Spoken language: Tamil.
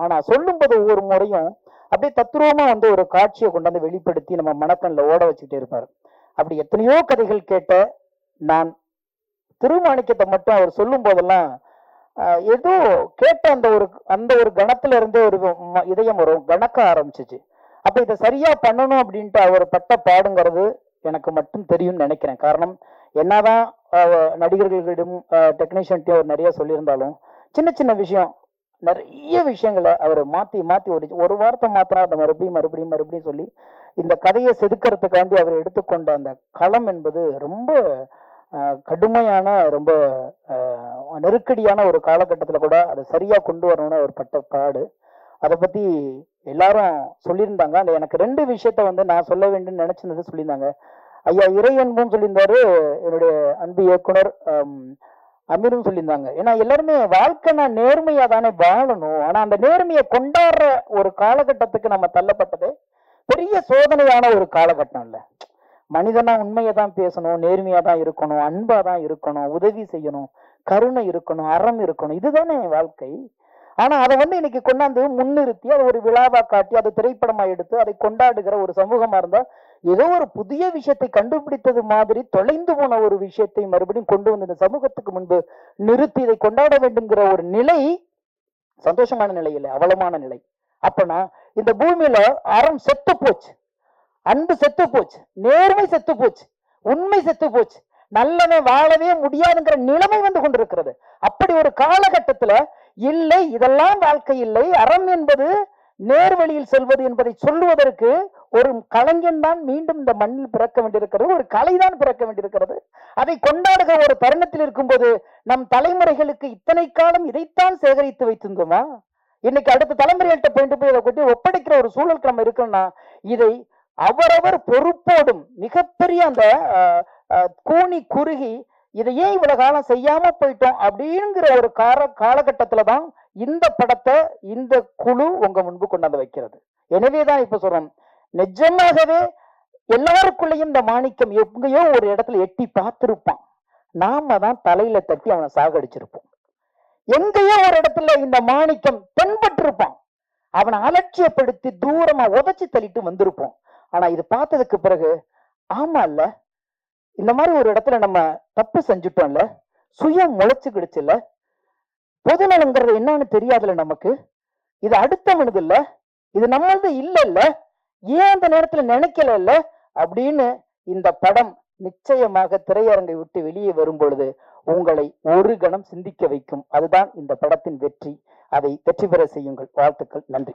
ஆனா சொல்லும்போது ஒவ்வொரு முறையும் அப்படியே தத்ரூபமா வந்து ஒரு காட்சியை கொண்டாந்து வெளிப்படுத்தி நம்ம மனக்கண்ணில் ஓட வச்சுக்கிட்டே இருப்பார். அப்படி எத்தனையோ கதைகள் கேட்ட நான் திருமாணிக்கத்தை மட்டும் அவர் சொல்லும் போதெல்லாம் ஏதோ கேட்ட அந்த ஒரு அந்த ஒரு கணத்துல இருந்தே ஒரு இதயம் வரும் கணக்க ஆரம்பிச்சிச்சு. அப்ப இதை சரியா பண்ணணும் அப்படின்ட்டு அவர் பட்ட பாடுங்கிறது எனக்கு மட்டும் தெரியும்னு நினைக்கிறேன். காரணம் என்னதான் நடிகர்களிடம் டெக்னீஷியன்ட்டையும் அவர் நிறைய சொல்லியிருந்தாலும் சின்ன சின்ன விஷயம் நிறைய விஷயங்களை அவர் மாத்தி மாத்தி ஒரு ஒரு வார்த்தை மாத்தினா அதை மறுபடியும் மறுபடியும் மறுபடியும் சொல்லி இந்த கதையை செதுக்கிறதுக்காண்டி அவர் எடுத்துக்கொண்ட அந்த களம் என்பது ரொம்ப கடுமையான ரொம்ப நெருக்கடியான ஒரு காலகட்டத்தில் கூட அதை சரியாக கொண்டு வரணும்னு அவர் பட்ட பாடு. அதை பற்றி எல்லாரும் சொல்லியிருந்தாங்க. அந்த எனக்கு ரெண்டு விஷயத்த வந்து நான் சொல்ல வேண்டும்னு நினைச்சிருந்தது சொல்லியிருந்தாங்க. ஐயா இறை அன்பும் சொல்லியிருந்தாரு. என்னுடைய அன்பு இயக்குனர் அமீரும் சொல்லியிருந்தாங்க. ஏன்னா எல்லாருமே வாழ்க்கை நான் நேர்மையா தானே வாழணும். ஆனா அந்த நேர்மையை கொண்டாடுற ஒரு காலகட்டத்துக்கு நம்ம தள்ளப்பட்டது பெரிய சோதனையான ஒரு காலகட்டம் இல்ல. மனிதனா உண்மையை தான் பேசணும் நேர்மையா தான் இருக்கணும் அன்பா தான் இருக்கணும் உதவி செய்யணும் கருணை இருக்கணும் அறம் இருக்கணும். இதுதானே வாழ்க்கை. ஆனா அதை வந்து இன்னைக்கு கொண்டாந்து முன்னிறுத்தி அதை ஒரு விழாவா காட்டி அதை திரைப்படமா எடுத்து அதை கொண்டாடுகிற ஒரு சமூகமா இருந்தா ஏதோ ஒரு புதிய விஷயத்தை கண்டுபிடித்தது மாதிரி தொலைந்து போன ஒரு விஷயத்தை மறுபடியும் கொண்டு வந்து இந்த சமூகத்துக்கு முன்பு நிறுத்தி இதை கொண்டாட வேண்டுங்கிற ஒரு நிலை சந்தோஷமான நிலை இல்லை அவலமான நிலை. அப்பனா இந்த பூமியில அறம் செத்து போச்சு. அன்பு செத்து போச்சு. நேர்மை செத்து போச்சு. உண்மை செத்து போச்சு. நல்லவன் வாழவே முடியாதுங்கிற நிலைமை வந்து கொண்டிருக்கிறது. அப்படி ஒரு காலகட்டத்துல இல்லை இதெல்லாம் வாழ்க்கை இல்லை. அறம் என்பது நேர்வழியில் செல்வது என்பதை சொல்லுவதற்கு ஒரு கலைஞன் தான் மீண்டும் இந்த மண்ணில் பிறக்க வேண்டியிருக்கிறது. ஒரு கலைதான் பிறக்க வேண்டியிருக்கிறது. அதை கொண்டாடுகிற ஒரு தருணத்தில் இருக்கும்போது நம் தலைமுறைகளுக்கு இத்தனை காலம் இதைத்தான் சேகரித்து வைத்திருந்தோமா? இன்னைக்கு அடுத்த தலைமுறைகள்கிட்ட போயிட்டு போய் இதை கொட்டி ஒப்படைக்கிற ஒரு சூழலுக்கு நம்ம இருக்கணும்னா இதை அவரவர் பொறுப்போடும் மிகப்பெரிய அந்த அஹ், அஹ், குறுகி இதை ஏன் இவ்வளவு காலம் செய்யாம போயிட்டோம் அப்படிங்கிற ஒரு கால காலகட்டத்துல தான் இந்த படத்தை இந்த குழு உங்க முன்பு கொண்டாந்து வைக்கிறது. எனவேதான் இப்ப சொல்றோம் நிஜமாகவே எல்லாருக்குள்ளேயும் இந்த மாணிக்கம் எங்கேயோ ஒரு இடத்துல எட்டி பார்த்திருப்பான். நாம தான் தலையில தட்டி அவனை சாகடிச்சிருப்போம். எங்கேயோ ஒரு இடத்துல இந்த மாணிக்கம் தென்பட்டிருப்பான். அவனை அலட்சியப்படுத்தி தூரமா உதைச்சு தள்ளிட்டு வந்திருப்போம். ஆனா இது பார்த்ததுக்கு பிறகு ஆமா இல்ல இந்த மாதிரி ஒரு இடத்துல நம்ம தப்பு செஞ்சுட்டோம்ல சுயம் முளைச்சுக்கிடுச்சுல்ல பொதுநலங்கிறது என்னன்னு தெரியாதுல்ல நமக்கு. இது அடுத்தவனது இல்ல இது நம்மளது இல்ல இல்ல ஏன் அந்த நேரத்துல நினைக்கல இல்ல அப்படின்னு இந்த படம் நிச்சயமாக திரையரங்கை விட்டு வெளியே வரும் பொழுது உங்களை ஒரு கணம் சிந்திக்க வைக்கும். அதுதான் இந்த படத்தின் வெற்றி. அதை வெற்றி பெற செய்யுங்கள். வாழ்த்துக்கள். நன்றி.